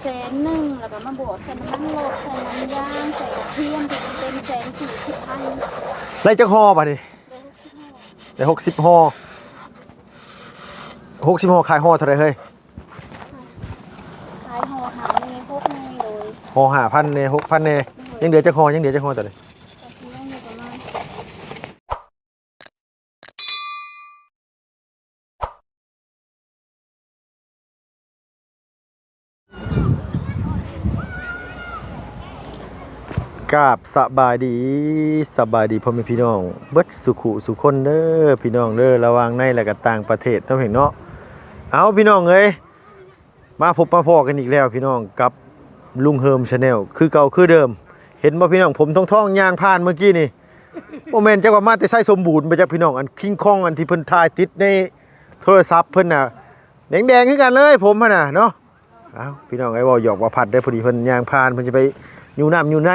แสนหนึ่งแล้วก็มาบวกใส่น้ำมันรถใส่น้ำยางใส่กระเทียมที่มันเป็นแสนสี่สิบพันไรจักห่อป่ะดิได้หกสิบห่อหกสิบห่อขายห่อเท่าไหรเฮ้ยขายห่อหาในพวกในโดยห่อห้าพันเน่หกพันเน่ยังเดือจักห่อยังเดือจักห่อตัวเลยกระเทียมอยู่ประมาณ กาบสบายดีสบายดีพ่อแม่พี่น้อง เบิดสุขุสุคนเด้อพี่น้องเด้อระวางในและก็ต่างประเทศเนาะเห็นเนาะเอาพี่น้องเอ้ยมาพบมาพอกันอีกแล้วพี่น้องกับลุงเฮิมชาแนลคือเก่าคือเดิม เห็นบ่พี่น้องผมท้องท้องยางผ่านเมื่อกี้นี่โมเมนต์จักว่ามาแต่ใช้สมบูรณ์ไปจากพี่น้องอันคิงคองอันที่เพิ่นถ่ายติดในโทรศัพท์เพิ่นน่ะแดงๆคือกันเลยผมนน่ะเนาะเอาพี่น้องไอ้เว้าหยอกว่าพัดได้พอดีเพิ่นยางผ่านเพิ่นจะไปอยู่น้ำอยู่ใน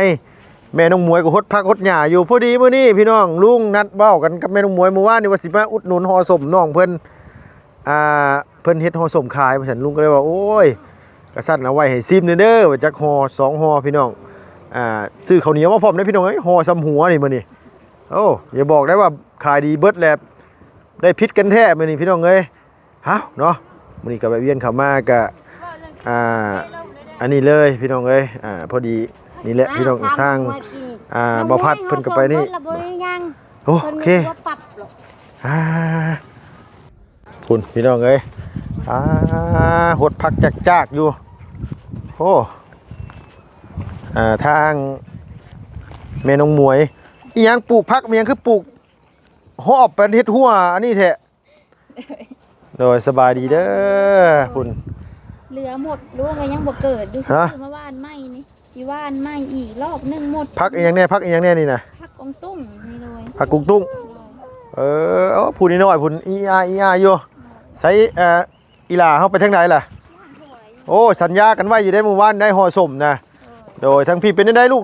แม่น้องมวยก็ฮดพักฮดหญ้าอยู่พอดีมื้อนี้พี่น้องลุงนัดเว้ากันกับแม่น้องมวยเมื่อวานนี่ว่าสิมาอุดหนุนห่อสมน้องเพิ่นอ่าเพิ่นเฮ็ดห่อสมขายว่าซั่นลุงก็เลยว่าโอ้ยกระสั่นเอาไว้ให้ซิมเด้อเด้อว่าจักห่อสองห่อพี่น้องอ่าซื้อข้าวเหนียวมาพร้อมเด้พี่น้องเอ้ยห่อซ้ำหัวนี่มื้อนี้โอ้อย่าบอกได้ว่าขายดีเบิดแล้วได้พิษกันแท้มื้อนี้พี่น้องเอ้ยเฮาเนาะมื้อนี้ก็แวะเวียนเข้ามาก็อ่าอันนี้เลยพี่น้องเอ้ยอ่าพอดี นี่แหละพี่น้องทางอ่าบ่พัดเพิ่นก็ไปนี่ระเบิดยังโอเพิ่นเคมีว่าปรับหรอกอ่าคุณพี่น้องเอ้ยอ่าหดพักจากจากๆอยู่โอ้อ่าทางแม่น้องหมวยอีหยังปลูกพักมีหยังคือปลูกหอบเป็นเฮ็ดหัวอันนี้แท้โดยสบายดีเด้อคุณ เหลือหมดรู้ว่ายังบ่เกิดดูสิฮะมาว่านไหมนี่สิว่านไหมอีกรอบหนึงหมดพักอีหยังแน่พักอีหยังแน่นี่นะพักกองตุ้งนี่เลยพักกุ้งตุ้งเออเอาพูดนิดหน่อยพูดอีอาอีอาอยู่ใส่เอ่ออีหลาเข้าไปทางไหนล่ะ โอ้สัญญากันไว้อยู่ได้เมื่อวานได้ห่อสมนะโดยทั้งพี่เป็นได้ลูก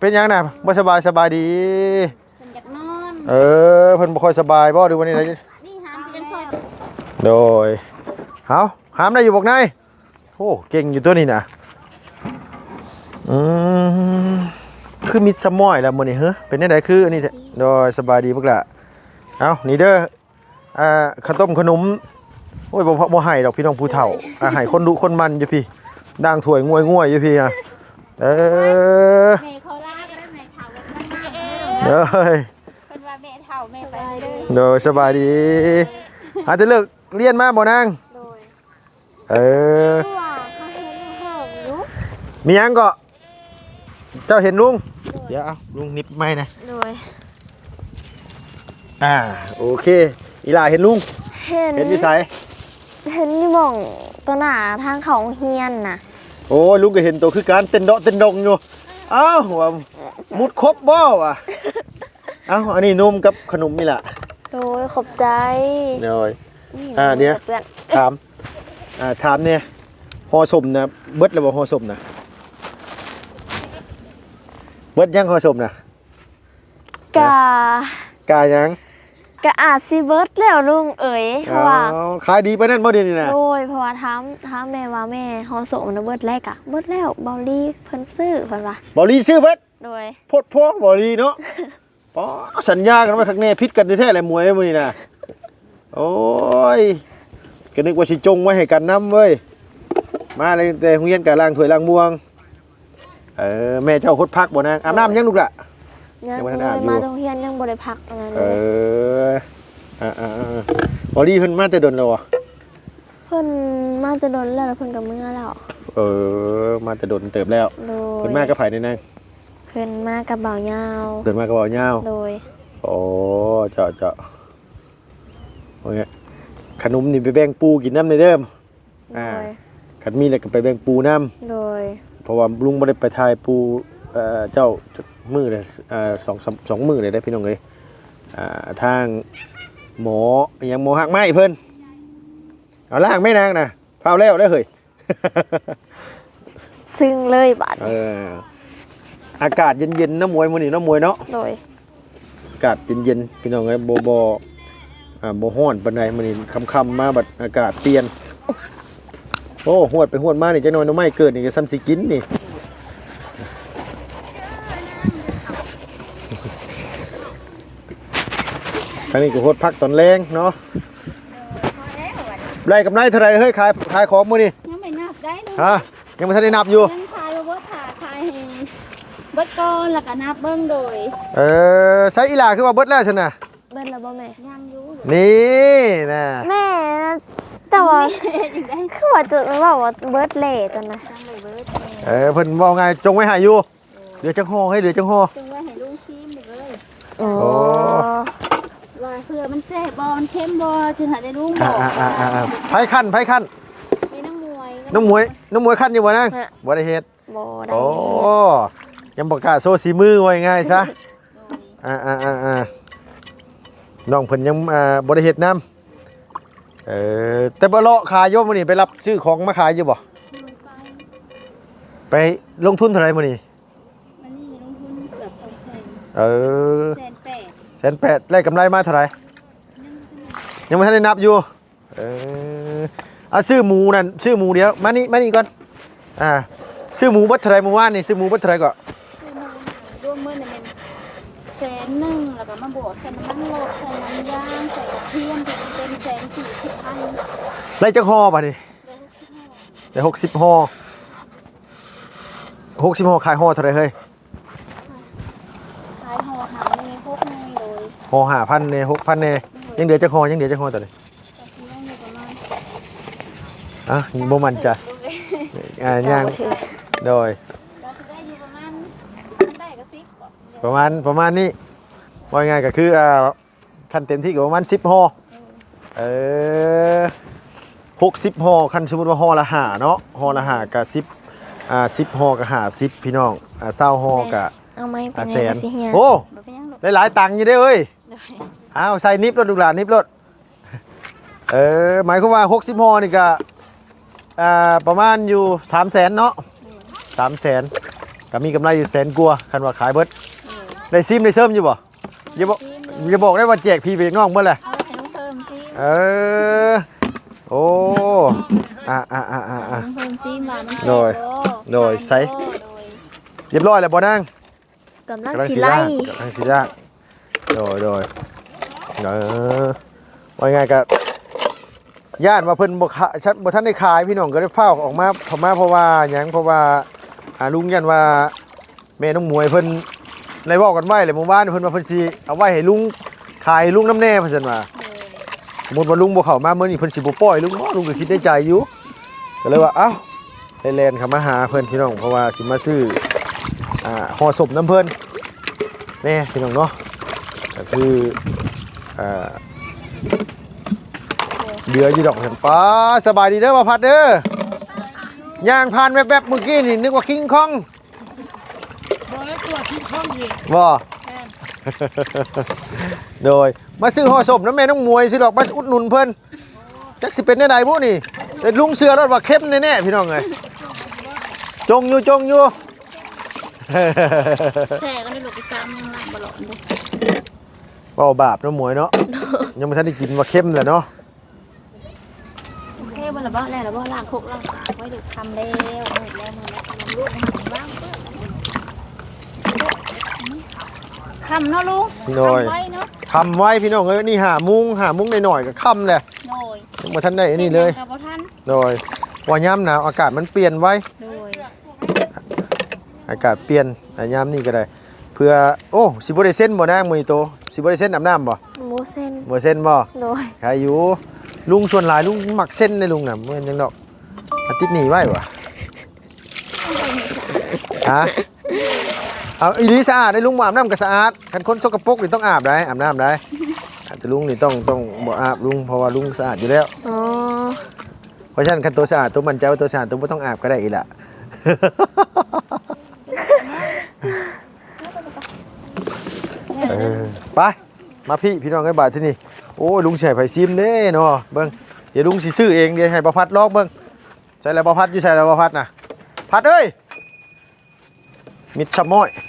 เป็นยังนะบ่สบายสบายดีเพิ่นอยากนอนเออเพิ่นบ่ค่อยสบายบ่ดูวันนี้นะนี่หามเป็นซอยโดยเฮา หามได้อยู่บอกนายโอ้เก่งอยู่ตัวนี้นะอืมคือมิดสมอยแล้วมื้อนี้เฮ้อเป็นจังไดคืออันนี้แท้โดยสบายดีพวกละเอ้านี่เด้ออ่าข้าวต้มขนมโอ้ยบ่พอบ่ให้ดอกพี่น้องผู้เฒ่าอ่าให้คนดุคนมันอยู่พี่ด่างถ้วยงวยงวยอยู่พี่นะเออแม่เขาลาก็ได้แม่เฒ่าแบบนั้นมาเด้อเพิ่นว่าแม่เฒ่าแม่ไปเด้อโดยสบายดีอาจจะเลิกเรียนมาบ่นางโดย เออ ว่าเขาเห็นเห่าอยู่มีหยังก็ เจ้าเห็นลุง เดี๋ยวเอาลุงนิบไม่นะ โดยอ่า โอเค อีหลาเห็นลุง เห็นเห็นวิสัย เห็นนี่บ่องตัวหนาทางเขาเฮียนน่ะโอ้ยลุงก็เห็นตัวคือการเต้นเดาะเต้นดงอยู่ เอ้าวว่ามุดครบบ่ว่ะ เอ้าอันนี้นมกับขนมนี่แหละโดยขอบใจเดี๋ยวอ่าเดี๋ยวเพื่อนถาม อ่าถามเนี่ยห่อสมนะเบิดแล้วบ่ห่อสมนะเบิดยังห่อสมนะกะกายังกะอาจสิเบิดแล้วลุงเอ๋ยเพราะว่าอ๋อขายดีไปนั่นบ่เดียวนี่นะโดยเพราะว่าถามถามแม่ว่าแม่ฮอสมนะเบิดแรกอะเบิดแล้วเบาลี่เพิ่นซื้อเพิ่นว่าบอลีซื้อเบิดโดยโพดโพบอลีเนาะอ๋อสัญญากันไว้ข้างในพิษกันแท้ๆเลยมวยมื้อนี้นะโอ้ย ก็นึกว่าสิจงไว้ให้กันนํเว้ยมาเลยแต่โรงเรียนก็ล้างถ้วยล้างม่วงเออแม่เจ้าคดพักบ่นางอาบน้ำยังลูกล่ะยังยังบ่ทันเลอาบยอยู่ มาโรงเรียนยังบ่ได้พักอันนั้นเอเลยออ่าๆๆบอลีเพิ่นมาแต่ดนแล้วอะเพิ่นมาจะโดนแล้วแล้วเพิ่นก็เมื่อแล้วเออ มาแต่ดนเติบแล้วโดยเพิ่นมากับไผนี่นางเพิ่นมากับเบายาวเพิ่นมากับเบาเหย้าโดยโอ้เจาะเจาะโอ้ย ขนมนี่ไปแบ่งปูกินน้ำในเดิมโดอ่ายขันมีอะไรก็ไปแบ่งปูน้โดยำเพราะว่าลุงไม่ได้ไปทายปูเอ่อเจ้ามือเลยอ่าสองสามสองมือเลยได้พี่น้องเลยอ่าทางหมออหยังหมอหักไม้เพิ่นเอาล่างไม่นางนะเฝ้าแล้วได้อเฮ้ย ซึ่งเลยบาดเอออากาศเย็นๆน้ำมวยมื้อนี้น้ำมวยเนาะโดยอากาศเย็นๆพี่น้องเอ้ยบ่บ่ อ่าบ่ฮ้อนปานใดมื้อนี้ค่ำๆมาบัดอากาศเปลี่ยน โอ้หวดไปหวดมานี่จังน้อยหน้ำไม้เกิดนี่ก็ซ้ำสิกินนี่ทางนี้ก็โหดพักตอนแรงเนาะพอแล้ววันได้กำไรเท่าไหรเฮ้ยขายขายของมื้อนี่ยังไม่นับได้เลยฮะยังไม่ทันได้นับอยู่ยังขายว่าขาขายให้เบิดก่อนแล้วก็นับเบิ้งโดย เออใช้อีหลาคือว่าเบิดแล้วฉันน่ะเบิ้ลแล้วบ่แม่ยังอยู่ นี่นะแม่แต่ว่ายังได้คือว่าจะว่าว่าเบิร์ดเล่ตอนนะจังเลยเบิดเออเพิ่นบอกไงจงไว้ใหายอยู่เหลือจังห่อให้เหลือจังห่อจึงว่าให้ลุงซีมเลยโอ้โอ้ว่าเพื่อมันแซ่บบอลเข้มบอลถึงหาได้ลุงบอ่าอกอ่าอ่าอ่าไผขั้นไผขั้นไปนั่งมวยน้องมวยน้องมวยขั้นอยู่บ่นางบ่ได้เฮ็ดบ่ได้โอ้ยังบ่กล้าโซสีมือไว้ง่ายซะอ่าอ่าอ่าอ่า น้องเพิ่นยังอ่าบ่ได้เฮ็ดนํเออแต่บ่เลาะขายอยู่มื้อนี้ไปรับซื้อของมาขายอยู่บ่ไปลงทุนเท่าไหร่มื้อนี้มันนี่ลงทุนเกือบสองแสนเออแสนแปดแสนแปดได้กำไรมาเท่าไหร่ยังไม่ทันได้นับอยู่เออเอาซื้อหมูนั่นซื้อหมูเดียวมานี่มานี่ก่อนอ่าซื้อหมูบัตรเท่าไหรเมื่อวานนี่ซื้อหมูบัตรเท่าไหรก่อนคือมันรวมมือเนี่ยมันแสนหนึ่ งแล้วก็มาบวกใส่น้ำมันโลดใส่น้ำย่างใส่กระเทียมถึงเป็นแสนสี่สิบพันไล่จักห่อป่ะนี่ได้หกสิบห่อหกสิบห่อขายห่อเท่าไหรเฮ้ยขายห่อหาเนพวกเนยโดยห่อห้าพันเนี่ยหกพันเนี่ยยังเดือจักห่อยังเดือจักห่อตัวนี้กระเทียมอยู่ประมาณอะโบมันจ้ะอ่าย่างถือโดยเราจะได้อยู่ประมาณได้กระซิบบอกประมาณประมาณนี้ ว่าง่ายก็คืออ่าขั้นเต็มที่ก็ประมาณสิบห่อเออหกสิบห่อคันสมมติว่าห่อละห้าเนาะห่อละห้ากับสิบอ่าสิบห่อกับห้าสิบพี่น้องอ่าเศร้าห่อกับ เอาไหมเป็อ่านไงแสนก็สิเฮียโอ้บอกไปยังหรอกได้หลายตังค์อยู่เด้อเอ้ยโดยอ้าวใส่นิบรถดูกหลานนิบรถเออหมายความว่าหกสิบห่อนี่ก็อ่าประมาณอยู่สามแสนเนาะสามแสนก็มีกำไรอยู่แสนกว่าคันว่าขายเบิดได้ซิมได้เสริมอยู่บ่ อย่าบอกซิมเลยอย่าบอกได้ว่าแจกพี่เบกน้องเมื่อไหร่เอาให้ลุงเพิ่มซิมเออ โอ้อ่าอ่าอ่าอ่าอ่าลุงเพิ่มซิมว่ามันโดยแซ่บบ่โดยใส่โดยเรียบร้อยแล้วบ่นางกำลังกำลังสิสีไล่ร่างกำลังสีร่างโดยโดยเออว่าไงกับญาติว่าเพิ่นบ่ขะชัดบ่ทันได้ขายพี่น้องก็ได้เฝ้าออกมาเข้ามาเพราะว่าหยังเพราะว่าอาลุงยันว่าแม่น้องหมวยเพิ่น ได้เว้ากันไว้เลยเมื่อวานเพิ่นว่าเพิ่นสิเอาไว้ให้ลุงขายให้ลุงน้ำแน่เพิ่นซั่นว่าสมมติว่าลุงบ่เข้ามาเมื่อนี้เพิ่นสิบ่ปล่อยลุงเนาะลุงก็คิดในใจอยู่ก็เลยว่าเอ้าได้แลนเข้ามาหาเพิ่นพี่น้องเพราะว่าสิมาซื้ออ่าห่อศพน้ำเพิ่นแน่พี่น้องเนาะก็คืออ่าเดืออยู่ดอกเห็นป้าสบายดีเด้อว่าพัดเด้อย่างผ่านแวบๆเมื่อกี้นี่นึกว่าคิงคอง แล้วตัวที่ข้องอีกบ่โดยมาซื้อห่อศพน้ำแม่น้องมวยซื้อดอกมาอุดหนุนเพิ่นจักสิเป็นแน่ใดบุนี่แต่ลุงเสือรถว่าเข้มแน่ๆพี่น้องเอ้ยจงอยู่จงอยู่แซ่ก็ได้ลูกไปซ้ำยังหลังบอลอนเลยเบาบาปน้ำมวยเนาะยังไม่ทันได้กินว่าเข้มแหละเนาะโอเคบอลบ้าแล้วแล้วบอลล่างคุกล่างปากไว้เด็กทำแล้วหมดแล้วมือแล้วทำลูกให้มันบ้างเพื่อน คำเนาะลุงโดยทำไว้เนาะทำไว้พี่น้องเอ้ยนี่หามุ้งหามุ้งหน่อยๆก็ค่ำเลยโดยยังไม่ทันได้อันนี้เลยกับพ่ท่านโดยว่าย่ำหนาวอากาศมันเปลี่ยนไว้ โดยอากาศเปลี่ยนอะย่ำนี่ก็ได้ เพื่อโอ้สิบ่ได้เส้นบ่นางมื้อนี้โตสิบ่ได้เส้นอาบน้ำบ่โมเซนบ่เส้นบ่โดยใครอยู่ลุงส่วนหลายลุงหมักเส้นในลุงน่ะเมื่อยังดอกอาทิตย์หนีไว้วะฮะ เอาอีนี้สะอาดได้ลุงบ่อาบน้ำก็สะอาดคันคนสกปรกนี่ต้องอาบได้อาบน้ำได้แต่ลุงนี่ต้องต้องบ่อาบลุงเพราะว่าลุงสะอาดอยู่แล้วอ๋อเพราะฉะนั้นคันตัวสะอาดตัวมันใจว่าตัวสะอาดตัวไม่ต้องอาบก็ได้อีกละเออไปมาพี่พี่น้องไอ้บาทที่นี่โอ้ยลุงใส่ไผ่ซิมเด้เนาะเบิ้งเดี๋ยวลุงสิซื้อเองเดี๋ยวให้ประพัดลอกเบิ้งใส่แล้วประพัดอยู่ใส่แล้วประพัดนะพัดเอ้ยมิดชับม้อยเออ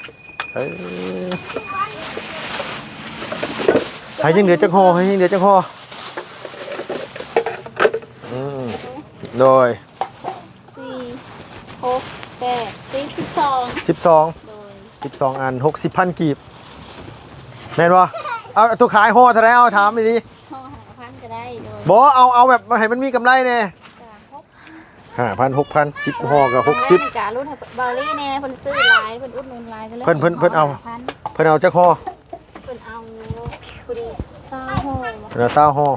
ใส่ยังเหลือจังหอให้ยังเหลือจังหออืมโดยสี่สิบสองสิบสองโดยสิบสองอันหกสิบพันกีบแม่นบ่เอาตัวขายห่อเท่าไหรเอาถามดีห้องหาพันก็ได้โดยๆบ่เอาเอาแบบให้มันมีกำไรแน่จ้ะหก ห้าพันหกพันสิบห่อกับหกสิบ การุ่นให้บาลี่แน่เพิ่นซื้อหลายเพิ่นอุดหนุนหลายก็เลยเพิ่นเพิ่นเพิ่นเอา พันเพิ่นเอาจักห่อเพิ่นเอาพอดีเศร้าโหเพิ่นเอาเศร้าห่อ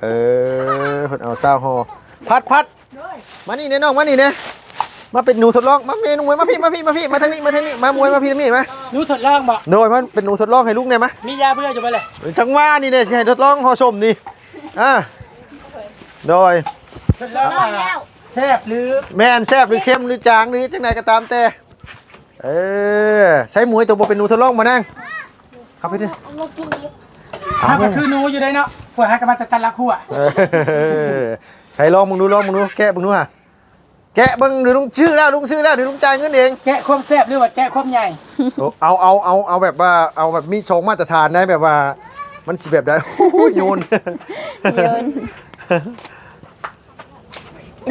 เออเพิ่นเอาเศร้าห่อพัดพัดมานี่เนี่ยน้องมานี่เนี่ยมาเป็นหนูทดลองมาเมนูมวยมาพี่มาพี่มาพี่มาทางนี้มาทางนี้มามวยมาพี่ทางนี้มารู้ทดลองบ่โดยมันเป็นหนูทดลองให้ลูกเนี่ยมะมียาเบื่ออยู่บ่เลยจังว่านี่เนี่ยสิให้ทดลองห่อส้มนี่อ่าโดยทดลองน้อยว่าแล้ว แซ่บหรือแม่นแซ่บหรือเค็มหรือจางหรือจังไหนก็ตามแต่ เออใช้หมวยตัวบ่เป็นหนูทดลองมานั่งเข้าไปดิเอามากินดิถ้าก็คือหนูอยู่ได้เนาะพวกฮักกะมาตะตันละคู่อะเออใส่ลองมึงดูลองมึงดูแกะมึงดูฮะแกะมึงเดี๋ยวลุงชื่อแล้วลุงชื่อแล้วเดี๋ยวลุงจ่ายเงินเองแกะความแซ่บหรือว่าแกะความใหญ่เอาเอาเอาเอาแบบว่าเอาแบบมีสองมาตรฐานได้แบบว่า มันสิแบบได้โอ้ยโยนโยน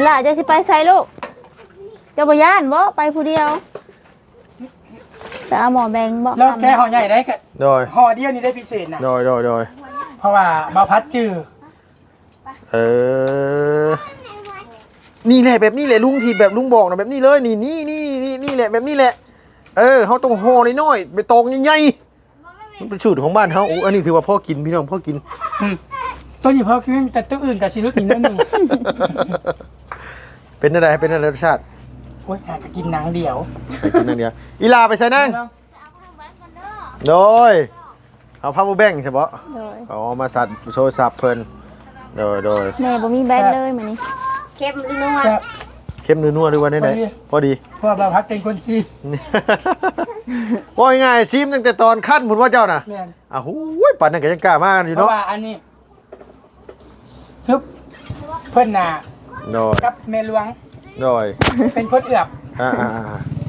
หล่ะจะสิไปใส่ลูกเจะบ่ย่านบ่ไปผู้เดียวแต่เอาหมอแบงบ่เราแกะห่อใหญ่ได้ก็โดยห่อเดียวนี่ได้พิเศษนะโดยโดยโดยเพราะว่าเบาพัดจือเออ นี่แหละแบบนี้แหละลุงที่แบบลุงบอกนะแบบนี้เลยนี่นี่นี่นี่นี่แหละแบบนี้แหละ เออเขาต้องห่อน้อยๆไปตองใหญ่ๆมันเป็นสูตรของบ้านเขาโอ้อันนี้ถือว่าพ่อกินพี่น้องพ่อกิน อืมตัวนี้พอคือแต่ตัวอื่นกับชีวิตอีกนิดนึง เป็นอะไรเป็นอะไรรสชาติโอ้ยหากกินหนังเดียวไปกินนั่นเดียวอีลาไปใส่นั่งโดยเอาผ้าบูแบงใช่ปะโดยเอามาสัตว์โทรศัพท์เพิ่นโดยโดยแม่บ่มีแบงเลยมื้อนี้เค็มนัวแซ่บเข้มนัวๆด้วยวันไหนพอดีๆพอดีเพราะว่าเบาพัดเป็นคนซีว่าง่ายๆซิมตั้งแต่ตอนขั้นผมว่าเจ้าน่ะแม่นอ้าวหูยปันนั่นก็ยังกล้ามากอยู่เพราะเนาะว่าอันนี้ซุปเพิ่นน่ะ โดยกับเมหลวงโดยเป็นคนเอือบอ่าอ่า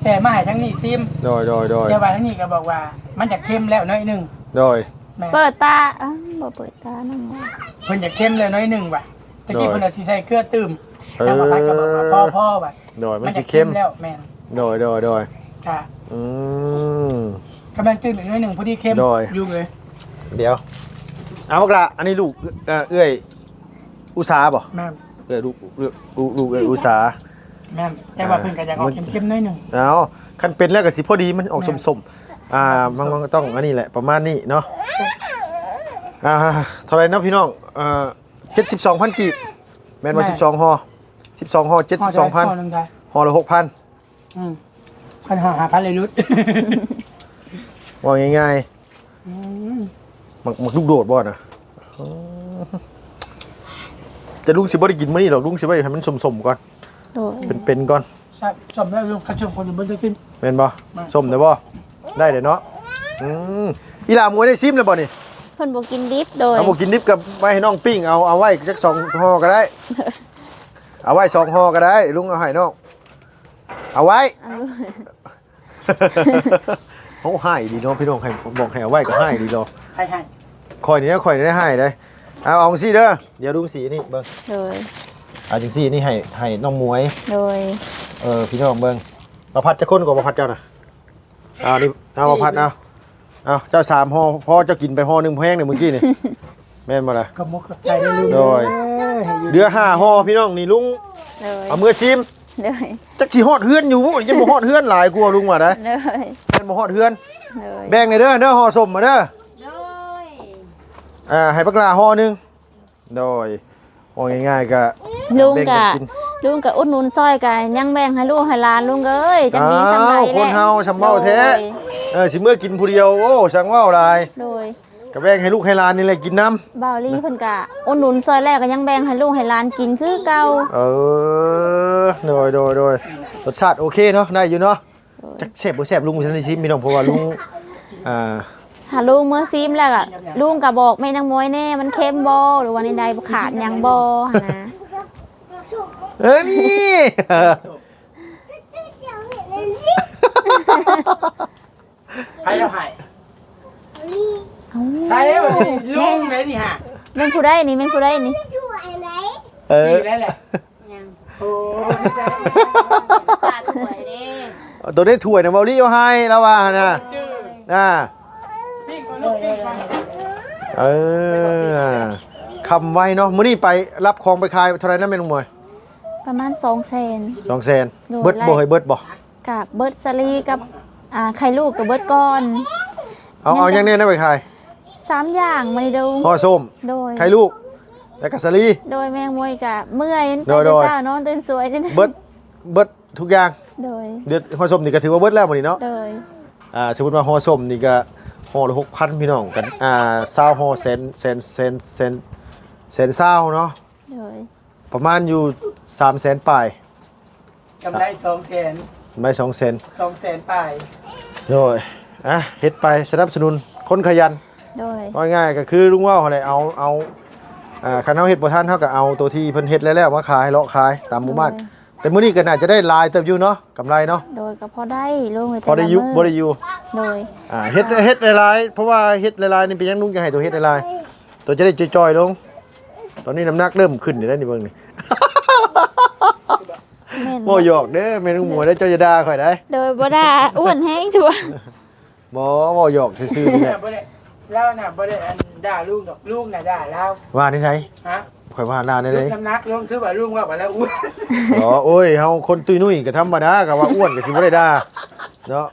แต่มาให้ทั้งนี้ซิมโดยโดยโดยแต่ว่าทั้งนี้ก็บอกว่า มันจะเข้มแล้วน้อยหนึงโดยแม่เปิดตาอ้าวบ่เปิดตานั่งบ่เพิ่นจะเข้มแล้วน้อยหนึงว่ะตะกี้โดยเพิ่นเอาสิใส่เกลือตื่มเออแล้วมาพัดก็บอกว่าพ่อพ่อว่ะโดยมันมันสิจะเข้เข้มมแล้วแม่นโดยโดยโดยค่ะอืม กำลังตื่นอีกน้อยหนึงพอดีเข้มโดยอยู่เลยเดี๋ยวเอาพวกละอันนี้ลูกเอ่อเอื้อยอุตสาบ่แม่นเอ้ยลูกลูกลูกเอ้ยอุตสาแม่นแต่ว่าเพิ่นก็อยากออกเข้มๆน้อยหนึงเอาคันเป็นแล้วก็สิพอดีมันออกสมๆอ่ามันก็ต้องอันนี้แหละประมาณนี้เนาะอ่าเท่าไหรนะพี่น้องเอ่อเจ็ดสิบสองพันกีบแม่นว่าสิบสองห่อสิบสองห่อเจ็ดสิบสองพันห่อละหกพันอืมคันห่อหาพันเลยรุดว่าง่ายๆหมักหมักลูกโดดบ่นะ แต่ลุงสิบ่ได้กินมื้อนี้หรอกลุงสิไว้ให้มันสมๆก่อน โดยเป็นๆก่อนใช่สมแล้วลุงคันชมคนอยู่บนจะขึ้นแม่นบ่ไม่ สมได้บ่ได้เด้อเนาะอืมอีหลามวยได้ซิมแล้วบ่นี่เพิ่นบ่กินดิบโดย เอาบ่กินดิบกับไว้ให้น้องปิ้งเอาเอาไว้จักสองห่อก็ได้ เอาไว้สองห่อก็ได้ ลุงเอาให้น้องเอาไว้ เอา เขาให้ดีเนาะพี่น้องให้บอกให้เอาไว้ก็ให้ดีเนาะให้ให้คอยนี่นะคอยนี่ได้ให้ได้ เอาเอาจังซี่เด้อเดี๋ยวลุงสีนี่เบิ่งโดยเอาจังซี่นี่ให้ให้น้องหมวย โดยเออพี่น้องเบิ่งมาพัดจะคนกว่ามาพัดเจ้าน่ะเอานี่เอามาพัดเอาเอาเจ้าสามห่อพ่อเจ้ากินไปห่อหนึงแพงเนี่ยเมื่อกี้นี่แม่นบ่ล่ะกับมุกกับใจได้ลุงโดยเอ้ยให้อยู่เดือห้าห่อพี่น้องนี่ลุงโดยเอามือซิมโดยจักสิฮอดเฮือนอยู่บ่ยังบ่ฮอดเฮือนหลายกลัวลุงว่าได้โดยแม่นบ่ฮอดเฮือน โดยแบ่งในอยเด้อเด้อห่อสมมาเด้อโดย อ่าให้ปักลาห่อหนึงโดยโอ้ง่ายๆก็ลุงแบ่งกะนกินลุงกะอุดหนุนซอยกะยังแบ่งให้ลูกให้หลานลุงเอ้ยจังมีสำไรอ้าวแหละคนเฮาสำเบ้าแท้โดยเออสิเมื่อกินผู้เดียวโอ้ช่างเว้าหลายโดย ก็แบ่งให้ลูกให้หลานนี่แหละกินน้ำบ่าวลี่เพิ่นกะอุดหนุนซอยแรกก็ยังแบ่งให้ลูกให้หลานกินคือเก่าเออโดยโดยโดยรสชาติโอเคเนาะ ได้อยู่เนาะจักแซ่บบ่แซ่บลุงฉันได้ชิมพี่น้องเพราะว่าลุง อ่า ถ้าลุงเมื่อซีมแล้วก็ลุงก็บอกแม่นางมวยแน่มันเค็มบ่หรือว่าในใดขาดหยังบ่หั่นนะเออนี่ให้แล้วให้เอ้าให้แล้วลุงเลยนี่ฮะแม่นผู้ใดนี่แม่นผู้ใดนี่เออดีแล้วแหละยังโอ้ตาสวยเด้ตัวได้ถ้วยนะเบาลี่เอาให้แล้วว่านะจื้อ อ่า ปิ้งก่อนลูกปิ้งก่อน เออคำไว้เนาะมื้อนี้ไปรับของไปขายเท่าไหร่นะแม่นงมวยประมาณ2แสน2แสนโดนเบิดบ่ไล่ให้เบิดบ่กับเบิร์ดสลีกับอ่าไข่ลูกกับเบิร์ดก้อน เอาเอาอย่างนี้นะไปขายสามอย่างมาดิดูห่อส้มโดย ไข่ลูกแล้วก็สลี โดยแมงมวยกับเมื่อยไปโดยโดแต่ยเช้านอนตื่นสวยจังเบิดเบิดทุกอย่างโดย เดือดห่อส้มนี่ก็ถือว่าเบิดแล้วมื้อนี้เนาะโดยอ่าสมมุติว่าห่อส้มนี่ก็ ห่อละ6,000พี่น้องกันอ่า20ห่อแสนแสนแสนแสนแสนเศร้าเนาะโดยประมาณอยู่3แสนปลายกำไรสองแสนไม่2แสนสองแสนปลายโดยอะเฮ็ดไปสนับสนุนคนขยันโดยว่าง่ายก็คือลุงว่าวอะไรเอาเอาอ่าคันเฮาเฮ็ดบ่ทันเฮาก็เอาตัวที่เพิ่นเฮ็ดแล้วๆมาขายเลาะขายตามหมู่บ้าน แต่มื้อนี้ก็น่าจะได้หลายเติบอยู่เนาะกำไรเนาะโดยก็พอได้ลุงพอได้อยู่บ่ได้อยู่โดยอ่าเฮ็ดเฮ็ดหลายๆเพราะว่าเฮ็ดหลายๆนี่เป็นหยังลุงจะให้ตัวเฮ็ดหลายๆตัวจะได้จอยๆลง ตอนนี้น้ำหนักเริ่มขึ้นอยู่แล้วนี่เบิ่งนี่แม่นบ่หยอกเด้อแม่นลุงหมวยได้เจ้าจะด่าข่อยได้โดยบ่ได้อ้วนแห้งชัวร์บ่บ่หยอกซื่อๆนี่แหเนี่ยละบ่ได้เล่าน่ะบ่ได้อันด่าลูกดอกลูกน่ะด่าเล่าว่าในไสฮะ ข่อยว่าด่าในลูไดกน้ำหนักลงคือว่าลูกว่าไปแล้วอ้วนอ๋อโอ้ยเฮาคนตุ้ยนุ่ยก็ธรรมดาก็ว่าอ้วนก็สิบ่ได้ด่าเนาะ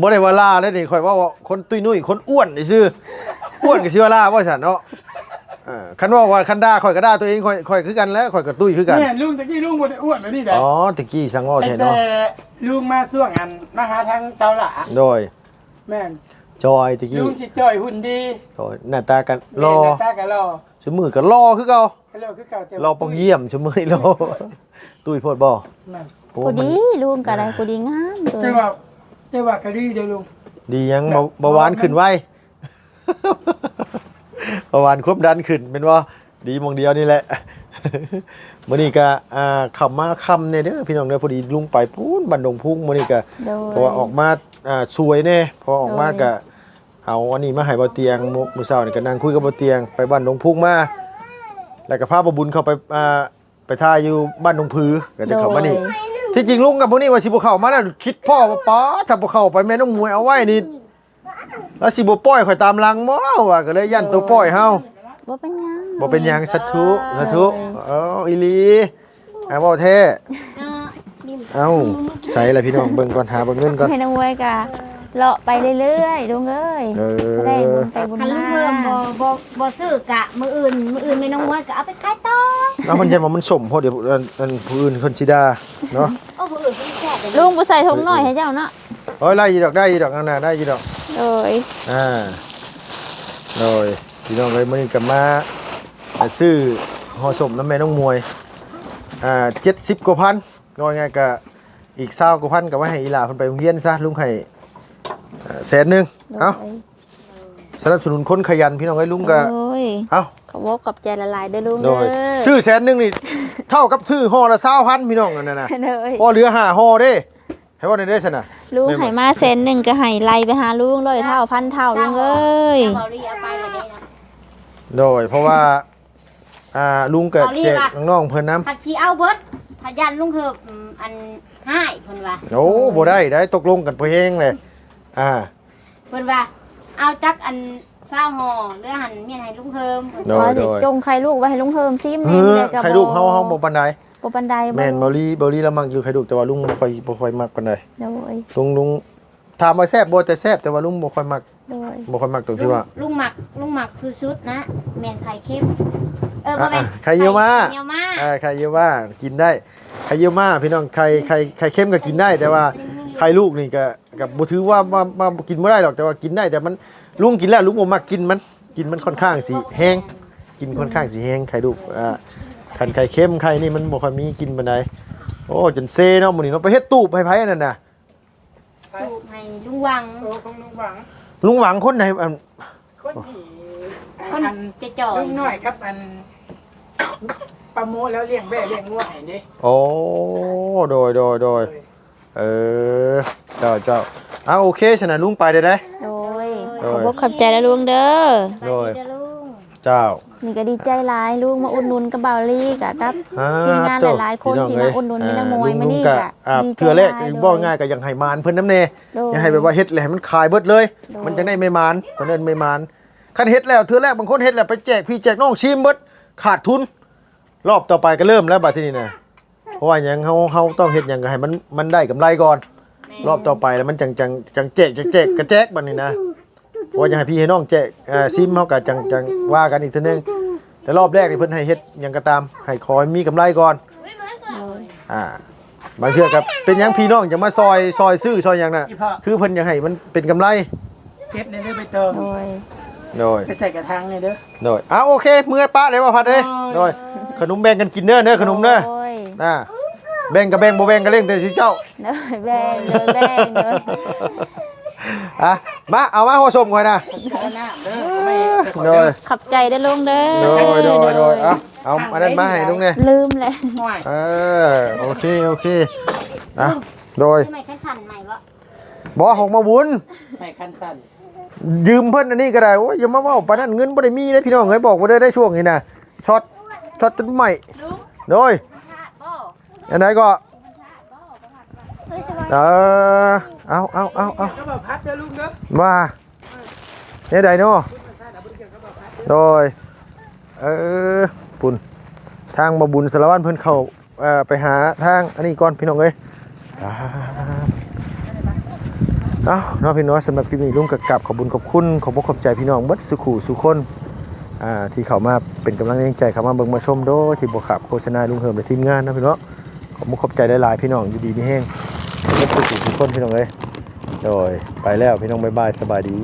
บ่ได้ว่าล่าเด้นี่ข่อยว่าว่าคนตุ้ยนุ่ยคนอ้วนนี่ซื่ออ้วนก็สิว่าล่าบ่ซั่นเนาะเอ่าคันว่าว่าคันด่าข่อยก็ด่าตัวเองข่อยข่อยคือกันแล้วข่อยก็ตุ้ยคือกัน เนี่ยลุงตะกี้ลุงบ่ได้อ้วนแบบนี้แหละอ๋อตะกี้สังเว่าแต่แท้เนาะลุงมาช่วงอันมาหาทางเสาหลาโดยแม่นจอยตะกี้ลุงสิจ่อยหุ่นดีโดยหน้าตากันรอแม่หน้าตาก็รอสมือก็รอคือเก่า เขาเรียกว่าคือเก่าแต่รอปองเยี่ยมสมือนี่รอตุ้ยโพดบ่แม่นโอ้กูมันดีลุงก็ได้กูดีงามโดยแต่ว่าแต่ว่ากะดีเด้อลุง ดียังเบาเบาหวานขึ้นไวเบาหวานควบดันขึ้นเป็นว่าดีหมองเดียวนี่แหละมื้อนี้ก็อ่าขับมาคำเนี่ยเด้อพี่น้องเด้อพอดีลุงไปพูนบันดงพุ่งมื้อนี้ก็ โดย เพราะว่าออกมาอ่าสวยแน่พอออกมาโดย ก็เอาอันนี้มาให้บ่เตียงมื้อมื้อเช้านี่ก็นั่งคุยกับบ่เตียงไปบ้านดงพุ่งมา แล้วก็พาบ่บุญเข้าไปอ่าไปท่าอยู่บ้านดงพือก็ได้เข้ามานี่ ที่จริงลุงกับพวกนี้ว่าสิบ่เข้ามาแล้วคิดพ่อว่าป๊าถ้าบ่เข้าไปแม่น้องมวยเอาไว้นี่แล้วสิบ่ปล่อยข่อยตามหลังบ่ว่าก็เลยยันตัวปล่อยเฮาบ่เป็นหยังบ่เป็นหยังสัตธุสัตธุเอ้าอีหลีอ่าเว้าแท้เอ้าใส่ละพี่น้องเบิ่งก่อนหาเบิ่งเงินก่อนให้นางมวยกะ เลาะไปเรื่อยๆลุงเอ้ยเออ ได้บุญไปบุญคันมาลูกเพิ่มบ่บ่บ่ซื้อกะมื้ออื่นมื้ออื่นแม่น้องมวยก็เอาไปขายต่อแล้วมันยันว่ามันสมเพราะเดี๋ยวอันอันผู้อื่นคนสิด่าเนาะโอ้มื้ออื่นเพิ่นแซ่บเลยลุงบ่ใส่ถุงหน่อยให้เจ้าเนาะโอ้ยไล่อีดอกได้อีดอกนั่นน่ะได้อีดอกโดยอ่าโดยพี่น้องเลยมื้อนี้ก็มาซื้อห่อสมน้ำแม่น้องมวยอ่าเจ็ดสิบกว่าพันก็ไงก็อีกเศร้ากว่าพันก็ไว้ให้อีหลาเพิ่นไปโรงเรียนซะลุงให้ เอ่อแสนหนึ่งโดยเอ้าสนับสนุนคนขยันพี่น้องไอ้ยลุงก็โอ้ยเอ้าขอบอกกับใจละลายเด้อลุงโดเด้ยอซื้อแสนหนึ่งนี่ เท่ากับซื้อห่อละเศร้าพันพี่น้องนั่นน่ะเด้อ พอเหลือห้าห่อเด้ ให้ว่าได้ได้สนะ ลุงให้มาเซนหนึ่งก็ให้ไล่ไปหาลุงร้อยเท่าพันเท่าลุงเอ้ยเบาลี่เอาไปเลยเด้นะโดยเพราะว่า อ่าลุงก็เอารีบแจกอะน้องๆเพิ่นน้ผัดชีเอาเบิดถ้ายันลุงเฮิบอืมอันให้เพิ่นว่าำโอ้บ่ได้ได้ตกลงกันเพิ่นเองเลย อ่า เพิ่นว่า เอาจักอันเศร้าห่อหรือหันเมียนให้ลุงเฮิมโดว่ายโดสิยจงใครลูกไว้ให้ลุงเพิ่มซิมเอเมนอเลยกับใครลูกเฮาเฮาบ่ปานใดบ่ปันไดแม่นเบอรี่เบอรี่ละมักอยู่ใครดุแต่ว่าลุงบ่ค่อยบ่ค่อยมักปานใดโดยลุงลุงถามว่าแซ่บบ่แต่แซ่บแต่ว่าลุงบ่ค่อยมักโดยบ่ค่อยมักตรงที่ว่า ลุงหมักลุงหมักสุดๆนะแม่นไข่เค็มเออบ่แม่นอะๆไข่เยี่ยวม้าไข่เยี่ยวม้าอ่าไข่เยี่ยวว่ากินได้ไข่เยี่ยวมาพี่น้องไข่ไข่ไข่เค็มก็กินได้แต่ว่าไข่ลูกนี่ก็ ก็บ่ถือว่ามามากินบ่ได้หรอกแต่ว่ากินได้แต่มันลุงกินแล้วลุงบ่มักกินมันกินมันค่อนข้างสิแห้งกินค่อนข้างสิแห้งไข่ลูกอ่าคันไข่เค็มไข่นี่มันบ่ค่อยมีกินปานใดโอ้จนเซเนาะมื้อนี้เนาะไปเฮ็ดตูบให้ไผอันนั้นน่ะตูบให้ลุงวังโอ้ของลุงหวังลุงหวังคนไหนอันคนที่คนอันจะจ่อยลุงน้อยครับอันปลาโมแล้วเลี้ยงแบ่เลี้ยงงัวให้นี่โอ้โดยโดยโดย เออ เจ้าเจ้าอะโอเคฉะนั้นลุงไปได้ได้ โดยโดขอยบอกขอบใจแล้วลุงเด้อโดยไปเด้อลุงเจ้านี่ก็ดีใจหลายลุงมาอุดหนุนกับเบาลี่กะครับ อ่ทีมงานโถ่หลายๆคนพี่ที่งมาเยอุดหนุนมีน้ำมวยอ่มานี่ลุงกะอ่าดีใจเทื่อแรกหลายบ่ง่ายก็ยังให้มานเพิ่นน้ำเน่โดย อย่าให้แบบว่าเฮ็ดเลยให้มันขายเบิดเลยโดยมันจะได้ไม่มานตอนนั้นไม่มานคันเฮ็ดแล้วเทื่อแรกบางคนเฮ็ดแล้วไปแจกพี่แจกน้องชิมเบิดขาดทุน รอบต่อไปก็เริ่มแล้วบัดทีนี้นะเพ ราะว่าหยังเฮาเฮาต้องเฮ็ดหยังก็ให้มันมันได้กำไรก่อน รอบต่อไปแล้วมันจังจังจังแจกจังแจกกระแจกบัดนี้นะเพราะว่าอยากให้พี่ให้น้องแจกเอ่อซิมเฮาก็จังจังว่ากันอีกเทีนึงแต่รอบแรกนี่เพิ่นให้เฮ็ดหยังก็ตามให้ขอให้มีกำไรก่อนโดยอ่าบางเทื่อครับเป็นหยังพี่น้องจะมาซอยซอยซื้อซอยหยังน่ะอีพ่อคือเพิ่นอยากให้มันเป็นกำไรเก็บในเด้อไปเติมโดยโดยไปใส่กระถางในเด้อโดยอะโอเค เมื่อป้าเลยว่าพัดเอ้ยโดยโดยขนมแบ่งกันกินเด้อเด้อขนมเด้อโดย น่ะแบ่งกับแบ่งบ่แบ่งก็เล่นแต่สิเจ้าโดยแบ่งโดยแบ่งโดยอะมาเอามาหัวส้มก่อนนะกระน้ำเด้อไม่ใส่ขวดโดเด้ยอขอบใจได้อลุงเด้อโดยโดยโดยเอาเอาอันนั้นมาให้ลุงเนี่ยลืมเลยห่วยเออโอเคโอเคนะโดยทำไมแค่สั่นใหม่วะบ่ของมาบุญไม่คันสั่นยืมเพิ่นอันนี้ก็ได้โอ้ยอย่ามาเว้าปานนั้นเงินบ่ได้มีเด้พี่น้องเอ้ยบอกบ่ได้ได้ช่วงนี้นะช็อตช็อตจนใหม่โดย อันไหนก็เออเอาเอาเอาเอาก็บอกพัดเด้อลุงเด้อว่าเนี่ยใดเนาะโดยเออปุ่นทางมาบุญสารวัตรเพิ่อนเขาเอ่อไปหาทางอันนี้ก่อนพี่น้องเอ้ยอ่าเอาเนาะพี่น้องสำหรับคลิปนี้ลุงกับกลับขอบุญขอบคุณขอบพระขอบใจพี่น้องบิดสุขุสุคนอ่าที่เข้ามาเป็นกำลังแรงใจเข้ามาเบิ่งมาชมโดยที่บ่ขับโฆษณาลุงเฮิมและทีมงานนะพี่น้อง อบคุณขอบใจหลายๆพี่น้องอยู่ดีมีแห้งเบิดสุขุสุคนพี่น้องเลยโดยไปแล้วพี่น้องบ๊ายบายสบายดี